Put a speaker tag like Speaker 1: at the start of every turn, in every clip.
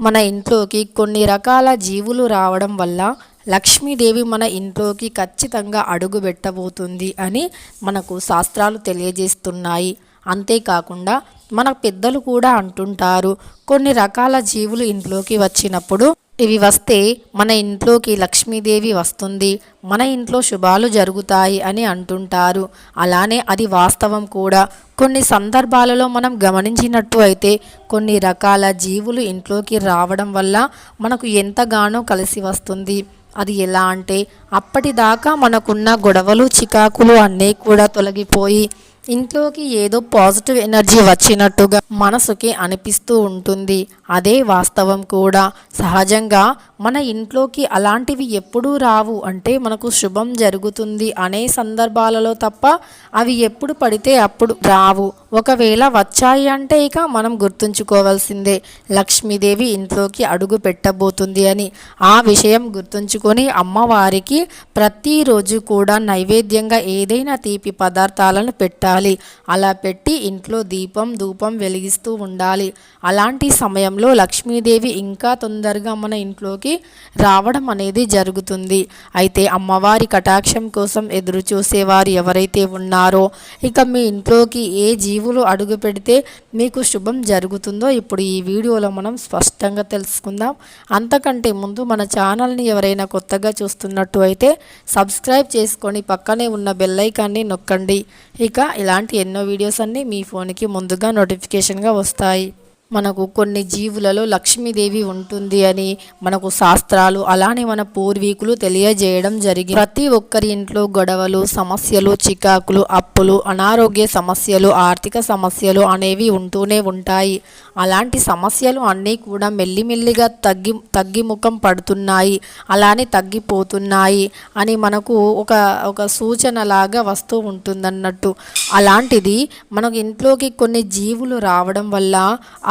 Speaker 1: మన ఇంట్లోకి కొన్ని రకాల జీవులు రావడం వల్ల లక్ష్మీదేవి మన ఇంట్లోకి ఖచ్చితంగా అడుగు పెట్టబోతుంది అని మనకు శాస్త్రాలు తెలియజేస్తున్నాయి. అంతేకాకుండా మన పెద్దలు కూడా అంటుంటారు. కొన్ని రకాల జీవులు ఇంట్లోకి వచ్చినప్పుడు ఇవి వస్తే మన ఇంట్లోకి లక్ష్మీదేవి వస్తుంది. మన ఇంట్లో శుభాలు జరుగుతాయి అని అంటుంటారు. అలానే అది వాస్తవం కూడా. కొన్ని సందర్భాలలో మనం గమనించినట్టు అయితే కొన్ని రకాల జీవులు ఇంట్లోకి రావడం వల్ల మనకు ఎంతగానో కలిసి వస్తుంది. అది ఎలా అంటే అప్పటిదాకా మనకున్న గొడవలు చికాకులు అన్నీ కూడా తొలగిపోయి ఇంట్లోకి ఏదో పాజిటివ్ ఎనర్జీ వచ్చినట్టుగా మనసుకి అనిపిస్తూ ఉంటుంది. అదే వాస్తవం కూడా. సహజంగా మన ఇంట్లోకి అలాంటివి ఎప్పుడూ రావు అంటే మనకు శుభం జరుగుతుంది అనే సందర్భాలలో తప్ప అవి ఎప్పుడు పడితే అప్పుడు రావు. ఒకవేళ వచ్చాయి అంటే ఇక మనం గుర్తుంచుకోవాల్సిందే. లక్ష్మీదేవి ఇంట్లోకి అడుగు పెట్టబోతుంది అని. ఆ విషయం గుర్తుంచుకొని అమ్మవారికి ప్రతిరోజు కూడా నైవేద్యంగా ఏదైనా తీపి పదార్థాలను ఉండాలి. అలా పెట్టి ఇంట్లో దీపం ధూపం వెలిగిస్తూ ఉండాలి. అలాంటి సమయంలో లక్ష్మీదేవి ఇంకా తొందరగా మన ఇంట్లోకి రావడం అనేది జరుగుతుంది. అయితే అమ్మవారి కటాక్షం కోసం ఎదురు చూసేవారు ఎవరైతే ఉన్నారో ఇక మీ ఇంట్లోకి ఏ జీవులు అడుగు పెడితే మీకు శుభం జరుగుతుందో ఇప్పుడు ఈ వీడియోలో మనం స్పష్టంగా తెలుసుకుందాం. అంతకంటే ముందు మన ఛానల్ని ఎవరైనా కొత్తగా చూస్తున్నట్టు అయితే సబ్స్క్రైబ్ చేసుకొని పక్కనే ఉన్న బెల్లైకాన్ని నొక్కండి. ఇక ఇలాంటి ఎన్నో వీడియోస్ అన్నీ మీ ఫోన్కి ముందుగా నోటిఫికేషన్గా వస్తాయి. మనకు కొన్ని జీవులలో లక్ష్మీదేవి ఉంటుంది అని మనకు శాస్త్రాలు అలానే మన పూర్వీకులు తెలియజేయడం జరిగింది. ప్రతి ఒక్కరి ఇంట్లో గొడవలు సమస్యలు చికాకులు అప్పులు అనారోగ్య సమస్యలు ఆర్థిక సమస్యలు అనేవి ఉంటూనే ఉంటాయి. అలాంటి సమస్యలు అన్నీ కూడా మెల్లిమెల్లిగా తగ్గి తగ్గిముఖం పడుతున్నాయి. అలానే తగ్గిపోతున్నాయి అని మనకు ఒక ఒక సూచన లాగా వస్తూ ఉంటుందన్నట్టు. అలాంటిది మనకు ఇంట్లోకి కొన్ని జీవులు రావడం వల్ల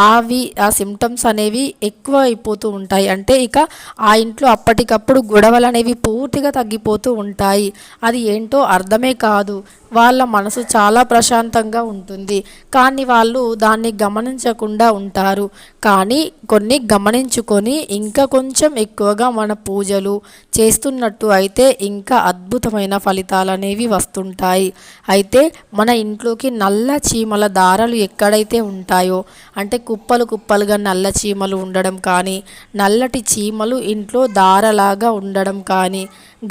Speaker 1: అవి ఆ సిమ్టమ్స్ అనేవి ఎక్కువ అయిపోతూ ఉంటాయి. అంటే ఇక ఆ ఇంట్లో అప్పటికప్పుడు గొడవలు అనేవి పూర్తిగా తగ్గిపోతూ ఉంటాయి. అది ఏంటో అర్థమే కాదు. వాళ్ళ మనసు చాలా ప్రశాంతంగా ఉంటుంది. కానీ వాళ్ళు దాన్ని గమనించకుండా ఉంటారు. కానీ కొన్ని గమనించుకొని ఇంకా కొంచెం ఎక్కువగా మన పూజలు చేస్తున్నట్టు అయితే ఇంకా అద్భుతమైన ఫలితాలు అనేవి వస్తుంటాయి. అయితే మన ఇంట్లోకి నల్ల చీమల దారాలు ఎక్కడైతే ఉంటాయో అంటే కుప్పలు కుప్పలుగా నల్ల చీమలు ఉండడం కానీ నల్లటి చీమలు ఇంట్లో దారలాగా ఉండడం కానీ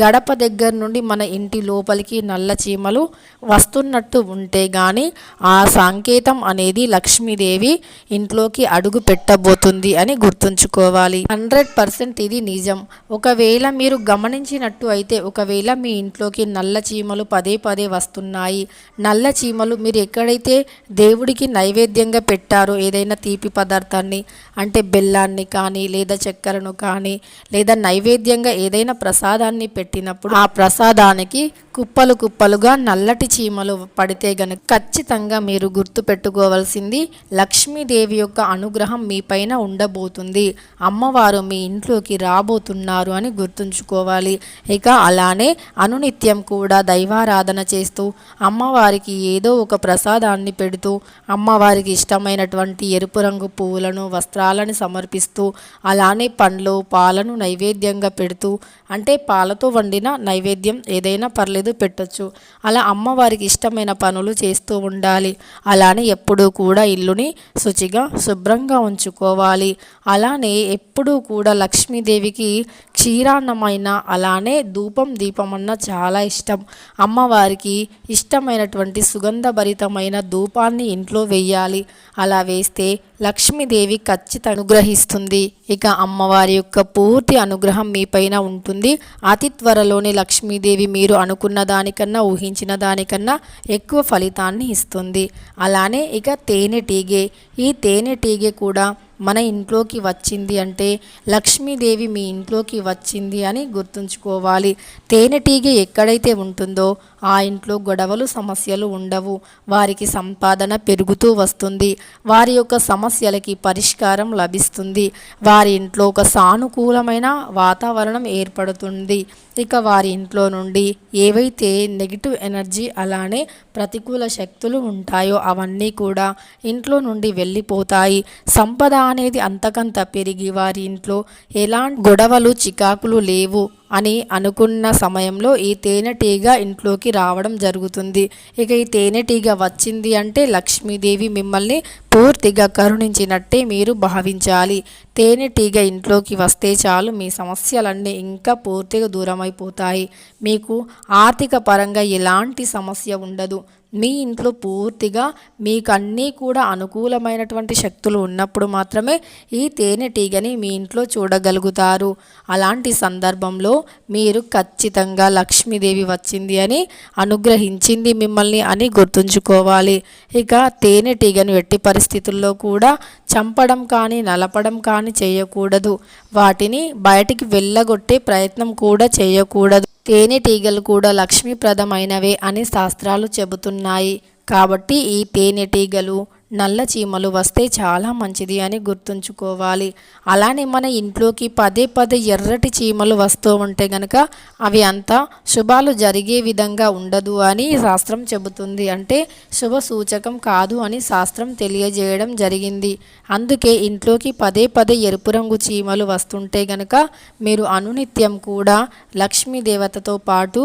Speaker 1: గడప దగ్గర నుండి మన ఇంటి లోపలికి నల్ల చీమలు వస్తున్నట్టు ఉంటే కానీ ఆ సంకేతం అనేది లక్ష్మీదేవి ఇంట్లోకి అడుగు పెట్టబోతుంది అని గుర్తుంచుకోవాలి. హండ్రెడ్ పర్సెంట్ ఇది నిజం. ఒకవేళ మీరు గమనించినట్టు అయితే ఒకవేళ మీ ఇంట్లోకి నల్ల చీమలు పదే పదే వస్తున్నాయి. నల్ల చీమలు మీరు ఎక్కడైతే దేవుడికి నైవేద్యంగా పెట్టారో ఏదైనా తీపి పదార్థాన్ని అంటే బెల్లాన్ని కానీ లేదా చక్కెరను కానీ లేదా నైవేద్యంగా ఏదైనా ప్రసాదాన్ని పెట్టినప్పుడు ఆ ప్రసాదానికి కుప్పలు కుప్పలుగా నల్లటి చీమలు పడితే గనుక ఖచ్చితంగా మీరు గుర్తు పెట్టుకోవాల్సింది లక్ష్మీదేవి యొక్క అనుగ్రహం మీ పైన ఉండబోతుంది. అమ్మవారు మీ ఇంట్లోకి రాబోతున్నారు అని గుర్తుంచుకోవాలి. ఇక అలానే అనునిత్యం కూడా దైవారాధన చేస్తూ అమ్మవారికి ఏదో ఒక ప్రసాదాన్ని పెడుతూ అమ్మవారికి ఇష్టమైనటువంటి ఎరుపు రంగు పువ్వులను వస్త్రాలను సమర్పిస్తూ అలానే పండ్లు పాలను నైవేద్యంగా పెడుతూ అంటే పాలతో వండిన నైవేద్యం ఏదైనా పర్లేదు. పెట్టొచ్చు? అలా అమ్మవారికి ఇష్టమైన పనులు చేస్తూ ఉండాలి. అలానే ఎప్పుడూ కూడా ఇల్లుని శుచిగా శుభ్రంగా ఉంచుకోవాలి. అలానే ఎప్పుడూ కూడా లక్ష్మీదేవికి క్షీరాన్నమైన అలానే ధూపం దీపం అన్న చాలా ఇష్టం. అమ్మవారికి ఇష్టమైనటువంటి సుగంధభరితమైన ధూపాన్ని ఇంట్లో వేయాలి. అలా వేస్తే లక్ష్మీదేవి ఖచ్చితంగా అనుగ్రహిస్తుంది. ఇక అమ్మవారి యొక్క పూర్తి అనుగ్రహం మీపైన ఉంటుంది. అతి త్వరలోనే లక్ష్మీదేవి మీరు అనుకున్న దానికన్నా ఊహించిన దానికన్నా ఎక్కువ ఫలితాన్ని ఇస్తుంది. అలానే ఇక తేనెటీగే. ఈ తేనెటీగే కూడా మన ఇంట్లోకి వచ్చింది అంటే లక్ష్మీదేవి మీ ఇంట్లోకి వచ్చింది అని గుర్తుంచుకోవాలి. తేనెటీగ ఎక్కడైతే ఉంటుందో ఆ ఇంట్లో గొడవలు సమస్యలు ఉండవు. వారికి సంపాదన పెరుగుతూ వస్తుంది. వారి యొక్క సమస్యలకి పరిష్కారం లభిస్తుంది. వారి ఇంట్లో ఒక సానుకూలమైన వాతావరణం ఏర్పడుతుంది. ఇక వారి ఇంట్లో నుండి ఏవైతే నెగిటివ్ ఎనర్జీ అలానే ప్రతికూల శక్తులు ఉంటాయో అవన్నీ కూడా ఇంట్లో నుండి వెళ్ళిపోతాయి. సంపద అనేది అంతకంత పెరిగి వారి ఇంట్లో ఎలాంటి గొడవలు చికాకులు లేవు. అని అనుకున్న సమయంలో ఈ తేనెటీగ ఇంట్లోకి రావడం జరుగుతుంది. ఇక ఈ తేనెటీగ వచ్చింది అంటే లక్ష్మీదేవి మిమ్మల్ని పూర్తిగా కరుణించినట్టే మీరు భావించాలి. తేనెటీగ ఇంట్లోకి వస్తే చాలు మీ సమస్యలన్నీ ఇంకా పూర్తిగా దూరమైపోతాయి. మీకు ఆర్థిక పరంగా ఎలాంటి సమస్య ఉండదు. మీ ఇంట్లో పూర్తిగా మీకు అన్నీ కూడా అనుకూలమైనటువంటి శక్తులు ఉన్నప్పుడు మాత్రమే ఈ తేనెటీగని మీ ఇంట్లో చూడగలుగుతారు. అలాంటి సందర్భంలో మీరు ఖచ్చితంగా లక్ష్మీదేవి వచ్చింది అని అనుగ్రహించింది మిమ్మల్ని అని గుర్తుంచుకోవాలి. ఇక తేనెటీగను ఎట్టి పరిస్థితుల్లో కూడా చంపడం కానీ నలపడం కానీ చేయకూడదు. వాటిని బయటికి వెళ్ళగొట్టే ప్రయత్నం కూడా చేయకూడదు. తేనెటీగలు కూడా లక్ష్మీప్రదమైనవే అని శాస్త్రాలు చెబుతున్నాయి. కాబట్టి ఈ తేనెటీగలు నల్ల చీమలు వస్తే చాలా మంచిది అని గుర్తుంచుకోవాలి. అలానే మన ఇంట్లోకి పదే పదే ఎర్రటి చీమలు వస్తూ ఉంటే గనక అవి అంతా శుభాలు జరిగే విధంగా ఉండదు అని శాస్త్రం చెబుతుంది. అంటే శుభ సూచకం కాదు అని శాస్త్రం తెలియజేయడం జరిగింది. అందుకే ఇంట్లోకి పదే పదే ఎరుపు రంగు చీమలు వస్తుంటే గనక మీరు అనునిత్యం కూడా లక్ష్మీ దేవతతో పాటు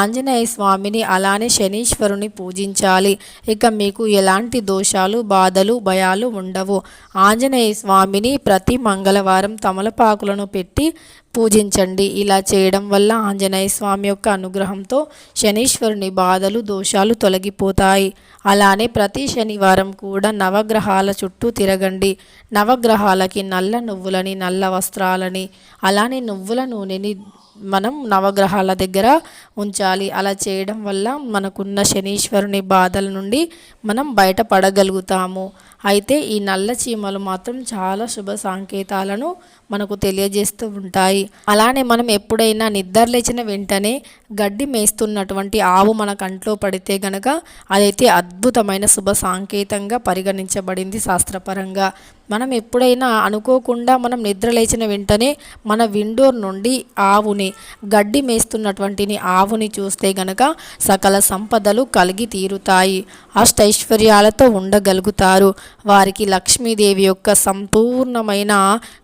Speaker 1: ఆంజనేయ స్వామిని అలానే శనీశ్వరుని పూజించాలి. ఇక మీకు ఎలాంటి దోషాలు బాధలు భయాలు ఉండవు. ఆంజనేయ స్వామిని ప్రతి మంగళవారం తమలపాకులను పెట్టి పూజించండి. ఇలా చేయడం వల్ల ఆంజనేయ స్వామి యొక్క అనుగ్రహంతో శనీశ్వరుని బాధలు దోషాలు తొలగిపోతాయి. అలానే ప్రతి శనివారం కూడా నవగ్రహాల చుట్టూ తిరగండి. నవగ్రహాలకి నల్ల నువ్వులని నల్ల వస్త్రాలని అలానే నువ్వుల నూనెని మనం నవగ్రహాల దగ్గర ఉంచాలి. అలా చేయడం వల్ల మనకున్న శనీశ్వరుని బాధల నుండి మనం బయటపడగలుగుతాము. అయితే ఈ నల్ల చీమలు మాత్రం చాలా శుభ సంకేతాలను మనకు తెలియజేస్తూ ఉంటాయి. అలానే మనం ఎప్పుడైనా నిద్ర లేచిన వెంటనే గడ్డి మేస్తున్నటువంటి ఆవు మన కంట్లో పడితే గనక అదైతే అద్భుతమైన శుభ సాంకేతంగా పరిగణించబడింది శాస్త్రపరంగా. మనం ఎప్పుడైనా అనుకోకుండా మనం నిద్ర లేచిన వెంటనే మన విండోర్ నుండి ఆవుని గడ్డి మేస్తున్నటువంటిని ఆవుని చూస్తే గనక సకల సంపదలు కలిగి తీరుతాయి. అష్టైశ్వర్యాలతో ఉండగలుగుతారు. వారికి లక్ష్మీదేవి యొక్క సంపూర్ణమైన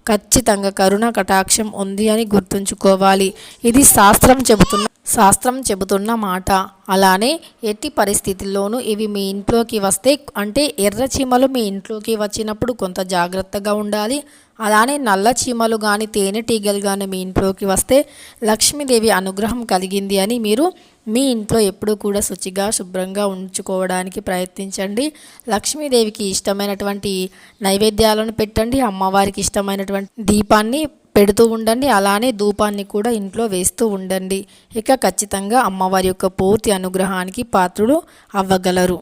Speaker 1: ఖచ్చితంగా కరుణ కటాక్షం ఉంది అని గుర్తుంచుకోవాలి. ఇది శాస్త్రం చెబుతున్న శాస్త్రం చెబుతున్న మాట. అలానే ఎట్టి పరిస్థితుల్లోనూ ఇవి మీ ఇంట్లోకి వస్తే అంటే ఎర్ర చీమలు మీ ఇంట్లోకి వచ్చినప్పుడు కొంత జాగ్రత్తగా ఉండాలి. అలానే నల్ల చీమలు కానీ తేనెటీగలు కానీ మీ ఇంట్లోకి వస్తే లక్ష్మీదేవి అనుగ్రహం కలిగింది అని మీరు మీ ఇంట్లో ఎప్పుడూ కూడా శుచిగా శుభ్రంగా ఉంచుకోవడానికి ప్రయత్నించండి. లక్ష్మీదేవికి ఇష్టమైనటువంటి నైవేద్యాలను పెట్టండి. అమ్మవారికి ఇష్టమైనటువంటి దీపాన్ని పెడుతూ ఉండండి. అలానే ధూపాన్ని కూడా ఇంట్లో వేస్తూ ఉండండి. ఇక ఖచ్చితంగా అమ్మవారి యొక్క పూర్తి అనుగ్రహానికి పాత్రుడు అవ్వగలరు.